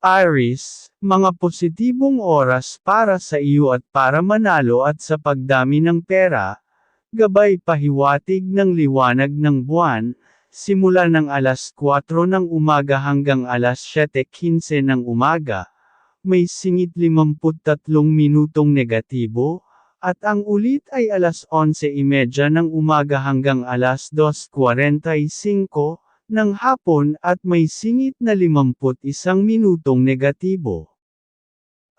Iris, mga positibong oras para sa iyo at para manalo at sa pagdami ng pera, gabay pahiwatig ng liwanag ng buwan, simula ng alas 4 ng umaga hanggang alas 7.15 ng umaga, may singit 53 minutong negatibo, at ang ulit ay alas 11.30 ng umaga hanggang alas 2.45, ng hapon at may singit na 51 minutong negatibo.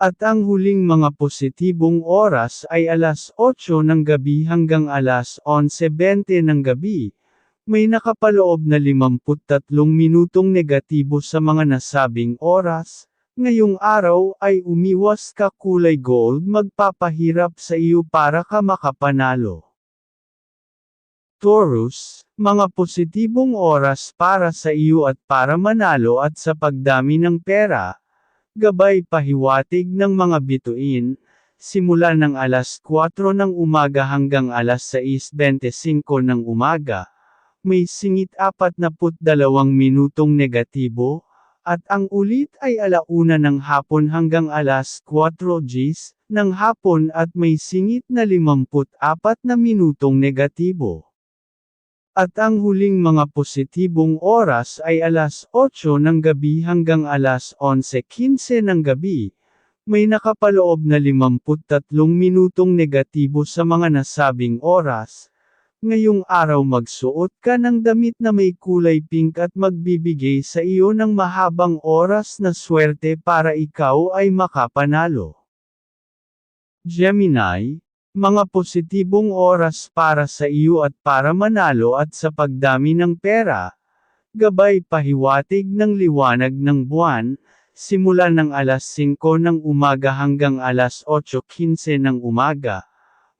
At ang huling mga positibong oras ay alas 8 ng gabi hanggang alas 11.20 ng gabi. May nakapaloob na 53 minutong negatibo sa mga nasabing oras. Ngayong araw ay umiwas ka kulay gold magpapahirap sa iyo para ka makapanalo. Taurus, mga positibong oras para sa iyo at para manalo at sa pagdami ng pera, gabay pahiwatig ng mga bituin, simula ng alas 4 ng umaga hanggang alas 6.25 ng umaga, may singit 42 minutong negatibo, at ang ulit ay alauna ng hapon hanggang alas 4 Gs, ng hapon at may singit na 54 na minutong negatibo. At ang huling mga positibong oras ay alas 8 ng gabi hanggang alas 11.15 ng gabi. May nakapaloob na 53 minutong negatibo sa mga nasabing oras. Ngayong araw magsuot ka ng damit na may kulay pink at magbibigay sa iyo ng mahabang oras na swerte para ikaw ay makapanalo. Gemini, mga positibong oras para sa iyo at para manalo at sa pagdami ng pera. Gabay pahiwatig ng liwanag ng buwan, simula ng alas 5 ng umaga hanggang alas 8.15 ng umaga.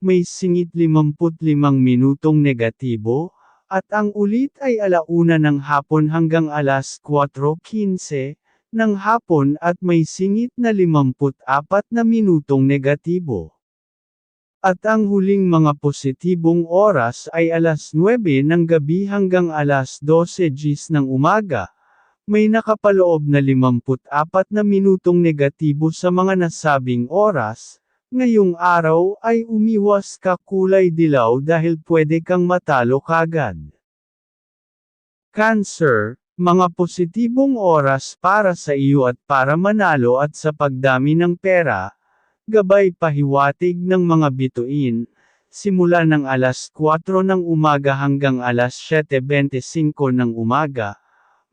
May singit 55 minutong negatibo, at ang ulit ay alauna ng hapon hanggang alas 4.15 ng hapon at may singit na 54 na minutong negatibo. At ang huling mga positibong oras ay alas 9 ng gabi hanggang alas 12 Gs ng umaga. May nakapaloob na 54 na minutong negatibo sa mga nasabing oras. Ngayong araw ay umiwas ka kulay dilaw dahil pwede kang matalo kagad. Cancer, mga positibong oras para sa iyo at para manalo at sa pagdami ng pera, Gabay pahiwatig ng mga bituin, simula ng alas 4 ng umaga hanggang alas 7.25 ng umaga,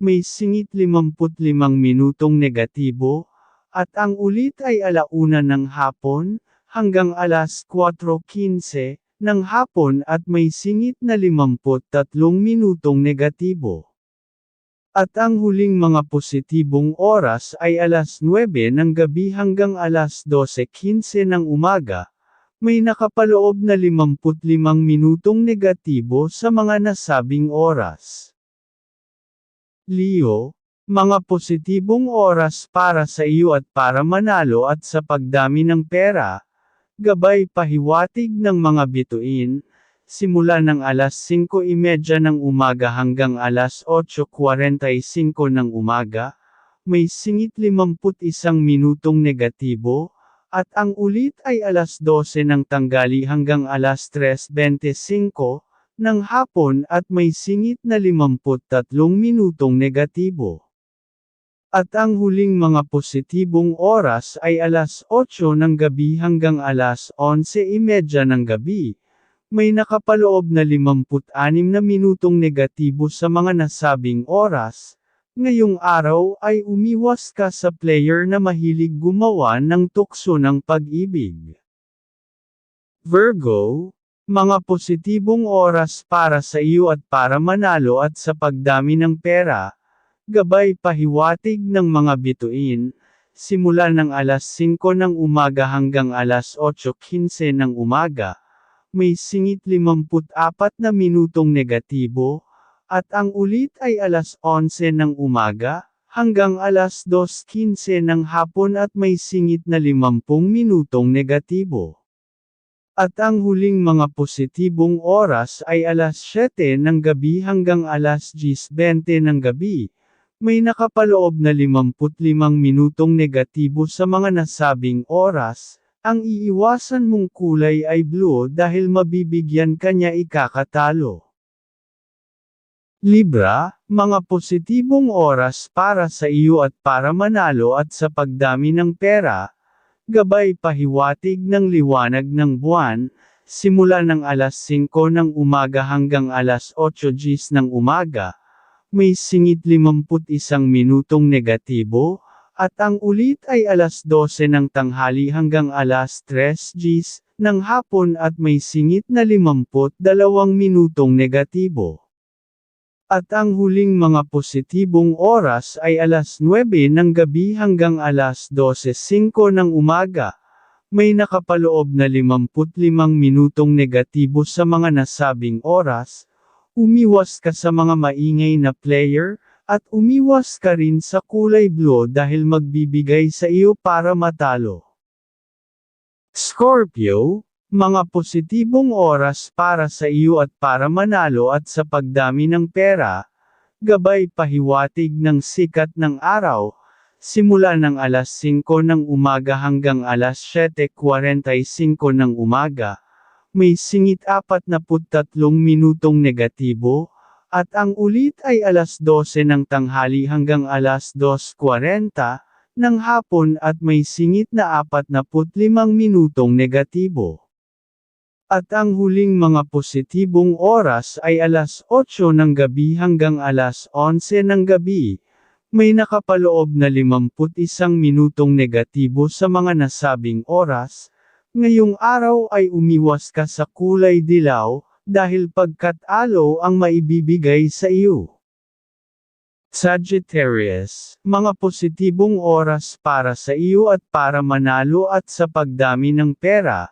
may singit 55 minutong negatibo, at ang ulit ay alauna ng hapon, hanggang alas 4.15 ng hapon at may singit na 53 minutong negatibo. At ang huling mga positibong oras ay alas 9 ng gabi hanggang alas 12.15 ng umaga. May nakapaloob na 55 minutong negatibo sa mga nasabing oras. Leo, mga positibong oras para sa iyo at para manalo at sa pagdami ng pera, gabay pahiwatig ng mga bituin, simula ng alas 5.30 ng umaga hanggang alas 8.45 ng umaga, may singit 51 minutong negatibo, at ang ulit ay alas 12 ng tanggali hanggang alas 3.25 ng hapon at may singit na 53 minutong negatibo. At ang huling mga positibong oras ay alas 8 ng gabi hanggang alas 11.30 ng gabi, may nakapaloob na 56 na minutong negatibo sa mga nasabing oras. Ngayong araw ay umiwas ka sa player na mahilig gumawa ng tukso ng pag-ibig. Virgo, mga positibong oras para sa iyo at para manalo at sa pagdami ng pera, gabay pahiwatig ng mga bituin, simula ng alas 5 ng umaga hanggang alas 8.15 ng umaga, may singit 54 na minutong negatibo, at ang ulit ay alas 11 ng umaga, hanggang alas 2.15 ng hapon at may singit na 50 minutong negatibo. At ang huling mga positibong oras ay alas 7 ng gabi hanggang alas 10.20 ng gabi, May nakapaloob na 55 minutong negatibo sa mga nasabing oras, ang iiwasan mong kulay ay blue dahil mabibigyan ka niya ikakatalo. Libra, mga positibong oras para sa iyo at para manalo at sa pagdami ng pera, gabay pahiwatig ng liwanag ng buwan, simula ng alas 5 ng umaga hanggang alas 8 gis ng umaga, may singit 51 minutong negatibo, at ang ulit ay alas 12 ng tanghali hanggang alas 3 gis ng hapon at may singit na 52 minutong negatibo. At ang huling mga positibong oras ay alas 9 ng gabi hanggang alas 12.05 ng umaga. May nakapaloob na 55 minutong negatibo sa mga nasabing oras, Umiwas ka sa mga maingay na player, at umiwas ka rin sa kulay blue dahil magbibigay sa iyo para matalo. Scorpio, mga positibong oras para sa iyo at para manalo at sa pagdami ng pera, gabay pahiwatig ng sikat ng araw, simula ng alas 5 ng umaga hanggang alas 7.45 ng umaga, may singit 43 minutong negatibo, at ang ulit ay alas 12 ng tanghali hanggang alas 2.40 ng hapon at may singit na 45 minutong negatibo. At ang huling mga positibong oras ay alas 8 ng gabi hanggang alas 11 ng gabi, may nakapaloob na 51 minutong negatibo sa mga nasabing oras, Ngayong araw ay umiwas ka sa kulay dilaw, dahil pagkat-alo ang maibibigay sa iyo. Sagittarius, mga positibong oras para sa iyo at para manalo at sa pagdami ng pera,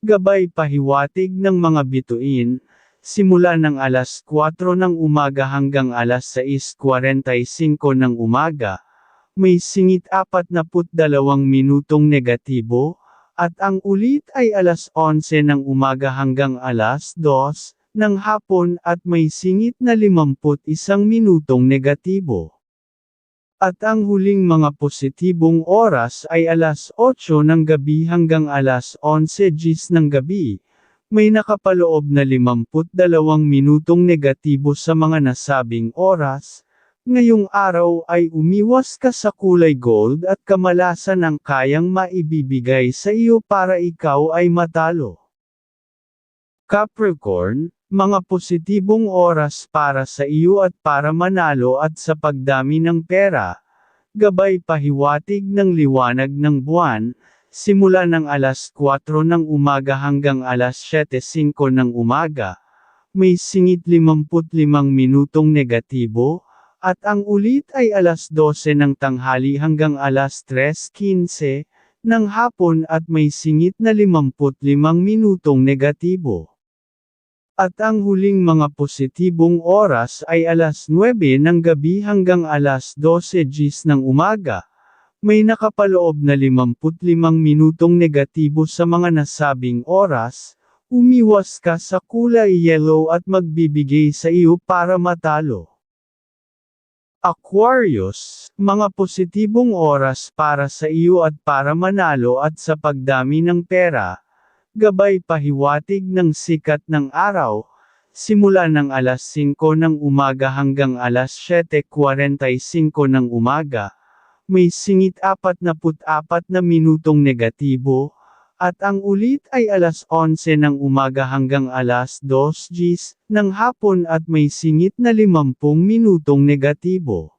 gabay pahiwatig ng mga bituin, simula ng alas 4 ng umaga hanggang alas 6.45 ng umaga, may singit 42 minutong negatibo, at ang ulit ay alas 11 ng umaga hanggang alas 2 ng hapon at may singit na 51 minutong negatibo. At ang huling mga positibong oras ay alas 8 ng gabi hanggang alas 11 gis ng gabi, may nakapaloob na 52 minutong negatibo sa mga nasabing oras, Ngayong araw ay umiwas ka sa kulay gold at kamalasan ang kayang maibibigay sa iyo para ikaw ay matalo. Capricorn, mga positibong oras para sa iyo at para manalo at sa pagdami ng pera, gabay pahiwatig ng liwanag ng buwan, simula ng alas 4 ng umaga hanggang alas 7.05 ng umaga, may singit 55 minutong negatibo, at ang ulit ay alas 12 ng tanghali hanggang alas 3.15 ng hapon at may singit na 55 minutong negatibo. At ang huling mga positibong oras ay alas 9 ng gabi hanggang alas 12 gis ng umaga. May nakapaloob na 55 minutong negatibo sa mga nasabing oras, umiwas ka sa kulay yellow at magbibigay sa iyo para matalo. Aquarius, mga positibong oras para sa iyo at para manalo at sa pagdami ng pera, gabay pahiwatig ng sikat ng araw, simula ng alas 5 ng umaga hanggang alas 7.45 ng umaga, may singit 44 na minutong negatibo, at ang ulit ay alas 11 ng umaga hanggang alas 2 gis ng hapon at may singit na 50 minutong negatibo.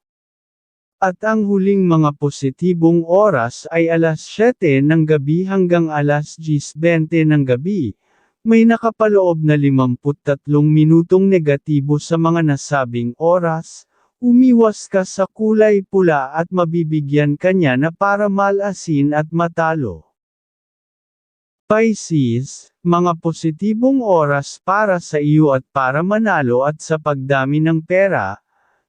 At ang huling mga positibong oras ay alas 7 ng gabi hanggang alas 10.20 ng gabi. May nakapaloob na 53 minutong negatibo sa mga nasabing oras, umiwas ka sa kulay pula at mabibigyan kanya na para malasin at matalo. Pisces, mga positibong oras para sa iyo at para manalo at sa pagdami ng pera,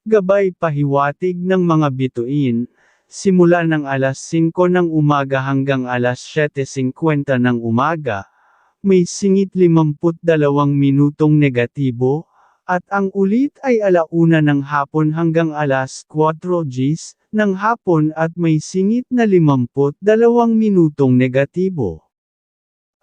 gabay pahiwatig ng mga bituin, simula ng alas 5 ng umaga hanggang alas 7.50 ng umaga, may singit 52 minutong negatibo, At ang ulit ay alauna ng hapon hanggang alas 4 Gs ng hapon at may singit na 52 minutong negatibo.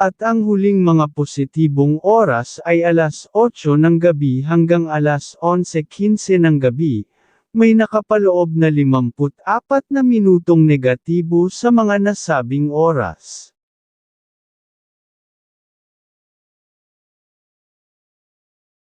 At ang huling mga positibong oras ay alas 8 ng gabi hanggang alas 11.15 ng gabi, may nakapaloob na 54 na minutong negatibo sa mga nasabing oras.